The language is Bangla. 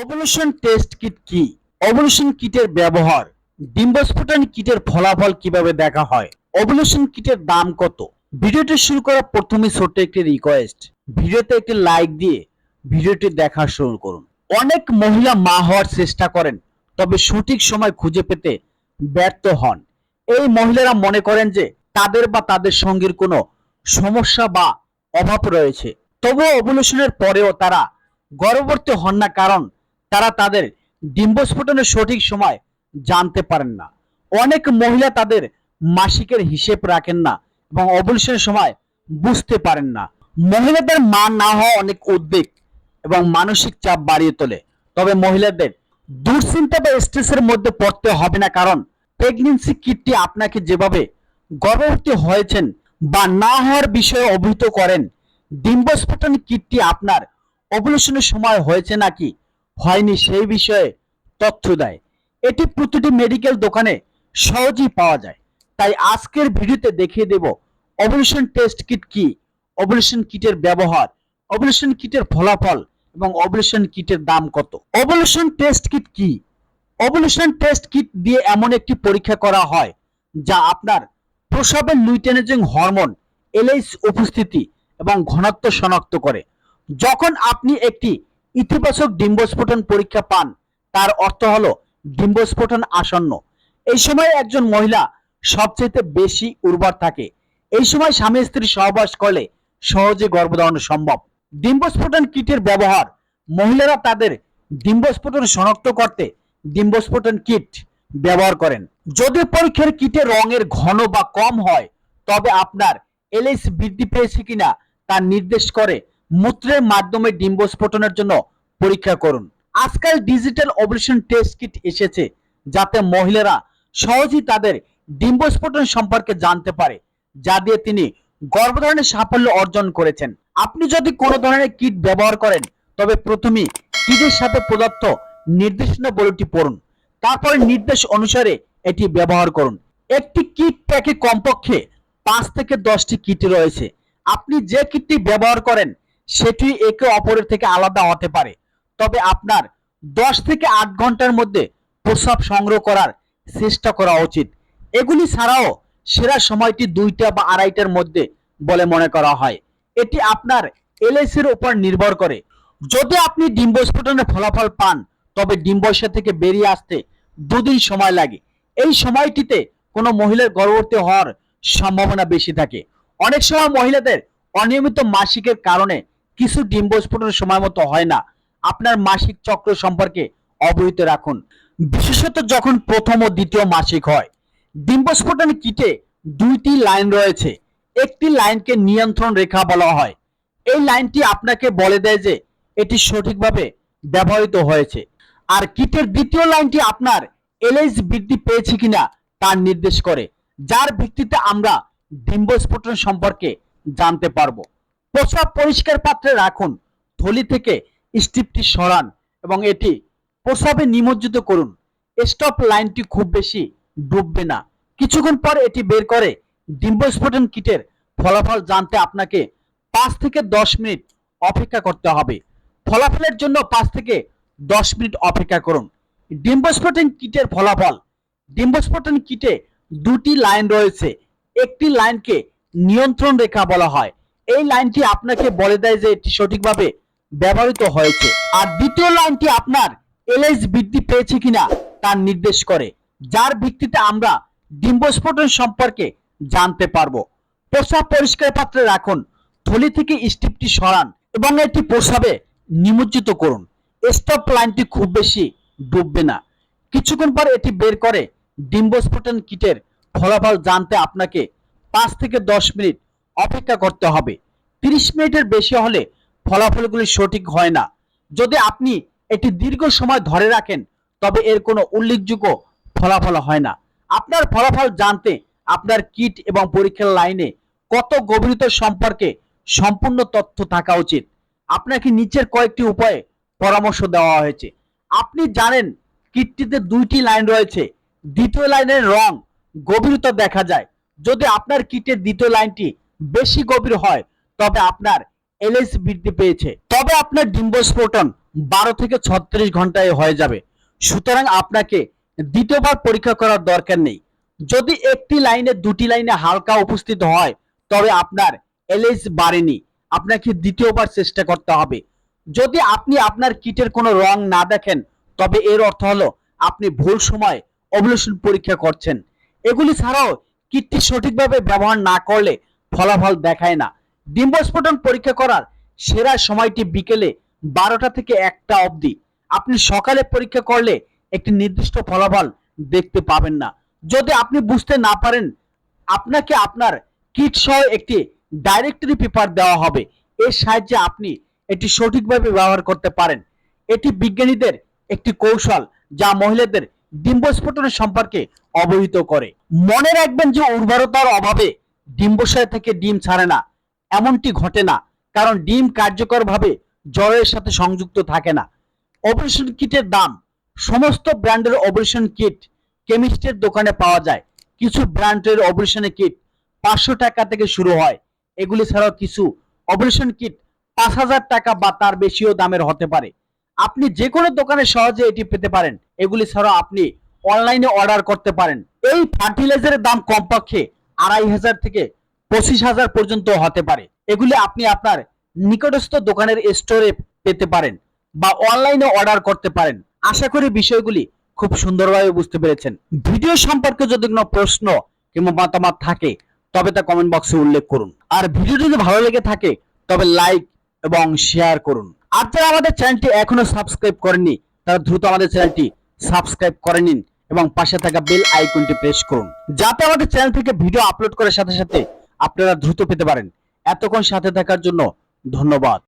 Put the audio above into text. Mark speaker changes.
Speaker 1: ওভলিউশন টেস্ট কিট কি? ওভলিউশন কিটের ব্যবহার, ডিম্বস্ফোটন কিটের ফলাফল কীভাবে দেখা হয়? ওভলিউশন কিটের দাম কত? ভিডিওটি শুরু করার প্রথমে ছোট্ট একটি রিকোয়েস্ট ভিডিওতে একটি লাইক দিয়ে ভিডিওটি দেখা শুরু করুন। অনেক মহিলা মা হওয়ার চেষ্টা করেন, তবে সঠিক সময় খুঁজে পেতে ব্যর্থ হন। এই মহিলারা মনে করেন যে তাদের বা তাদের সঙ্গীর কোনো সমস্যা বা অভাব রয়েছে। তবুও অবলুশনের পরেও তারা গর্ভবতী হন না কারণ তারা তাদের ডিম্বস্ফোটনের সঠিক সময় জানতে পারেন না। অনেক মহিলা তাদের মাসিকের হিসেব রাখেন না এবং অবলিউশনের সময় বুঝতে পারেন না। মহিলাদের মা না হওয়া অনেক উদ্বেগ এবং মানসিক চাপ বাড়িয়ে তোলে। তবে মহিলাদের দুশ্চিন্তা বা স্ট্রেসের মধ্যে পড়তে হবে না কারণ প্রেগনেন্সি কিটটি আপনাকে যেভাবে গর্ভবতী হয়েছেন বা না হওয়ার বিষয়ে অবহিত করেন, ডিম্বস্ফোটন কিটটি আপনার অবলেশনের সময় হয়েছে নাকি হয়নি সেই বিষয়ে তথ্য দেয়। এটি প্রতিটি মেডিকেল দোকানে সহজেই পাওয়া যায়। তাই আজকের ভিডিওতে দেখিয়ে দেব অবলেশন টেস্ট কিট কি, অবলেশন কিটের ব্যবহার, অবলেশন কিটের ফলাফল এবং অবলেশন কিটের দাম কত। অবলেশন টেস্ট কিট কি? ওভুলেশন টেস্ট কিট দিয়ে এমন একটি পরীক্ষা করা হয় যা আপনার প্রসবের লুইটেনেজিং হরমোন এলএইচ উপস্থিতি এবং ঘনত্ব শনাক্ত করে। যখন আপনি একটি ইতিবাচক ডিম্বস্ফোটন পরীক্ষা পান। তার অর্থ হলো ডিম্বস্ফোটন আসন্ন। এই সময় একজন মহিলা সবচেয়ে বেশি উর্বর থাকে। এই সময় স্বামী স্ত্রী সহবাস করলে সহজে গর্ভধারণ সম্ভব। ডিম্বস্ফোটন কিটের ব্যবহার। মহিলারা তাদের ডিম্বস্ফোটন শনাক্ত করতে ডিম্বস্ফোটন কিট ব্যবহার করেন। যদি পরীক্ষার কিটের রঙের ঘন বা কম হয়, তবে আপনার এলএস বৃদ্ধি পেয়েছে কিনা তা নির্দেশ করে মূত্রের মাধ্যমে ডিম্বস্ফোটনের জন্য পরীক্ষা করুন। আজকাল ডিজিটাল অপারেশন টেস্ট কিট এসেছে, যাতে মহিলারা সহজেই তাদের ডিম্বস্ফোটন সম্পর্কে জানতে পারে, যা দিয়ে তিনি গর্ভধারণের সাফল্য অর্জন করেছেন। আপনি যদি কোনো ধরনের কিট ব্যবহার করেন, তবে প্রথমে কিটের সাথে প্রদত্ত নির্দেশনা বলটি পড়ুন। তারপরে নির্দেশ অনুসারে এটি ব্যবহার করুন। একটি কিট প্যাকে কমপক্ষে পাঁচ থেকে দশটি কিট রয়েছে। আপনি যে কিটটি ব্যবহার করেন সেটি একে অপরের থেকে আলাদা হতে পারে। তবে আপনার দশ থেকে আট ঘণ্টার মধ্যে প্রস্রাব সংগ্রহ করার চেষ্টা করা উচিত। এগুলি ছাড়াও সেরা সময়টি দুইটা বা আড়াইটার মধ্যে বলে মনে করা হয়। এটি আপনার এলআইসির উপর নির্ভর করে। যদি আপনি ডিম্বস্ফোটনের ফলাফল পান, তবে ডিম্বশয় থেকে বেরিয়ে আসতে দুদিন সময় লাগে। এই সময়টিতে কোনো মহিলার গর্ভবতী হওয়ার সম্ভাবনা বেশি থাকে। অনেক সময় মহিলাদের অনিয়মিত মাসিকের কারণে কিছু ডিম্বস্ফোটন সময় মতো হয় না। আপনার মাসিক চক্র সম্পর্কে অবহিত রাখুন। বিশেষত যখন প্রথম ও দ্বিতীয় মাসিক হয়। ডিম্বস্ফোটন কিটে দুইটি লাইন রয়েছে। একটি লাইনকে নিয়ন্ত্রণ রেখা বলা হয়। এই লাইনটি আপনাকে বলে দেয় যে এটি সঠিকভাবে ব্যবহৃত হয়েছে। আর কিটের দ্বিতীয় লাইনটি আপনার এলএইচ বৃদ্ধি পেয়েছে কিনা তার নির্দেশ করে, যার ভিত্তিতে আমরা ডিম্বস্ফোটন সম্পর্কে জানতে পারব। প্রস্রাব পরিষ্কার পাত্রে রাখুন, থলি থেকে স্টিপটি সরান এবং এটি প্রস্রাবে নিমজ্জিত করুন। স্টপ লাইনটি খুব বেশি ডুববে না। কিছুক্ষণ পর এটি বের করে ডিম্বস্ফোটন কিটের ফলাফল জানতে আপনাকে পাঁচ থেকে দশ মিনিট অপেক্ষা করতে হবে। ফলাফলের জন্য পাঁচ থেকে দশ মিনিট অপেক্ষা করুন। ডিম্বস্ফোটন কিটের ফলাফল। ডিম্বস্ফোটন কিটে দুটি লাইন রয়েছে। একটি লাইনকে নিয়ন্ত্রণ রেখা বলা হয়। এই লাইনটি আপনাকে বলে দেয় যে এটি সঠিকভাবে ব্যবহৃত হয়েছে। আর দ্বিতীয় লাইনটি আপনার এলএস বৃদ্ধি পেয়েছে কিনা তার নির্দেশ করে, যার ভিত্তিতে আমরা ডিম্বস্ফোটন সম্পর্কে জানতে পারব। প্রস্রাব পরিষ্কার পাত্রে রাখুন, থলি থেকে স্টিপটি সরান এবং এটি প্রস্রাবে নিমজ্জিত করুন। স্টপ লাইনটি খুব বেশি ডুববে না। কিছুক্ষণ পর এটি বের করে ডিম্বস্ফোটন কিটের ফলাফল জানতে আপনাকে পাঁচ থেকে দশ মিনিট অপেক্ষা করতে হবে। তিরিশ মিনিটের বেশি হলে ফলাফলগুলি সঠিক হয় না। যদি আপনি এটি দীর্ঘ সময় ধরে রাখেন, তবে এর কোনো উল্লেখযোগ্য ফলাফল হয় না। আপনার ফলাফল জানতে আপনার কিট এবং পরীক্ষার লাইনে কত গভীরতা সম্পর্কে সম্পূর্ণ তথ্য থাকা উচিত। আপনাকে নিচের কয়েকটি উপায়ে পরামর্শ দেওয়া হয়েছে। আপনি জানেন কিটটিতে দুইটি লাইন রয়েছে। দ্বিতীয় লাইনের রং গভীরতা দেখা যায়। যদি আপনার কিটের দ্বিতীয় লাইনটি বেশি গভীর হয়, তবে আপনার এলএস বৃদ্ধি পেয়েছে। তবে আপনার ডিম্বস্ফোটন বারো থেকে ছত্রিশ ঘন্টায় হয়ে যাবে। সুতরাং আপনাকে দ্বিতীয়বার পরীক্ষা করার দরকার নেই। যদি একটি লাইনে দুটি লাইনে হালকা উপস্থিত হয়, তবে আপনার এলএস বাড়েনি। আপনাকে দ্বিতীয়বার চেষ্টা করতে হবে। যদি আপনি আপনার কিটের কোনো রং না দেখেন, তবে এর অর্থ হলো আপনি ভুল সময় অবলোশন পরীক্ষা করছেন। এগুলি ছাড়াও কিটটি সঠিকভাবে ব্যবহার না করলে ফলাফল দেখায় না। ডিম্বস্ফোটন পরীক্ষা করার সেরা সময়টি বিকেলে বারোটা থেকে একটা অবধি। আপনি সকালে পরীক্ষা করলে একটি নির্দিষ্ট ফলাফল দেখতে পাবেন না। যদি আপনি বুঝতে না পারেন, আপনাকে আপনার কিট সহ একটি ডাইরেক্টরি পেপার দেওয়া হবে। এর সাহায্যে আপনি এটি সঠিকভাবে ব্যবহার করতে পারেন। এটি বিজ্ঞানীদের একটি কৌশল যা মহিলাদের ডিম্বস্ফোটনের সম্পর্কে অবহিত করে। মনে রাখবেন যে উর্বরতার অভাবে ডিম্বাশয় থেকে ডিম ছাড়ে না, এমনটি ঘটে না, কারণ ডিম কার্যকরভাবে জ্বরের সাথে সংযুক্ত থাকে না। অপারেশন কিটের দাম, সমস্ত ব্র্যান্ডের অপারেশন কিট কেমিস্টের দোকানে পাওয়া যায়। কিছু ব্র্যান্ডের অপারেশন কিট পাঁচশো টাকা থেকে শুরু হয়। এগুলি ছাড়াও কিছু অপারেশন কিট পাঁচ হাজার টাকা বা তার বেশিও দামের হতে পারে। আপনি যে কোনো দোকানে সহজে এটি পেতে পারেন। এগুলি ছাড়াও আপনি অনলাইনে অর্ডার করতে পারেন। এই ফার্টিলাইজারের দাম কমপক্ষে আড়াই হাজার থেকে পঁচিশ হাজার পর্যন্ত হতে পারে। এগুলি আপনি আপনার নিকটস্থ দোকানের স্টোরে পেতে পারেন বা অনলাইনে অর্ডার করতে পারেন। আশা করি বিষয়গুলি খুব সুন্দরভাবে বুঝতে পেরেছেন। ভিডিও সম্পর্কে যদি কোনো প্রশ্ন কিংবা মতামত থাকে, তবে তা কমেন্ট বক্সে উল্লেখ করুন। আর ভিডিওটি যদি ভালো লেগে থাকে, তবে লাইক এবং শেয়ার করুন। আর যারা আমাদের চ্যানেলটি এখনও সাবস্ক্রাইব করেননি, তারা দ্রুত আমাদের চ্যানেলটি সাবস্ক্রাইব করে নিন। এবং পাশে থাকা বেল আইকনটি প্রেস করুন যাতে আমাদের চ্যানেল থেকে ভিডিও আপলোড করার সাথে সাথে আপনারা দ্রুত পেতে পারেন এতক্ষণ সাথে থাকার জন্য ধন্যবাদ.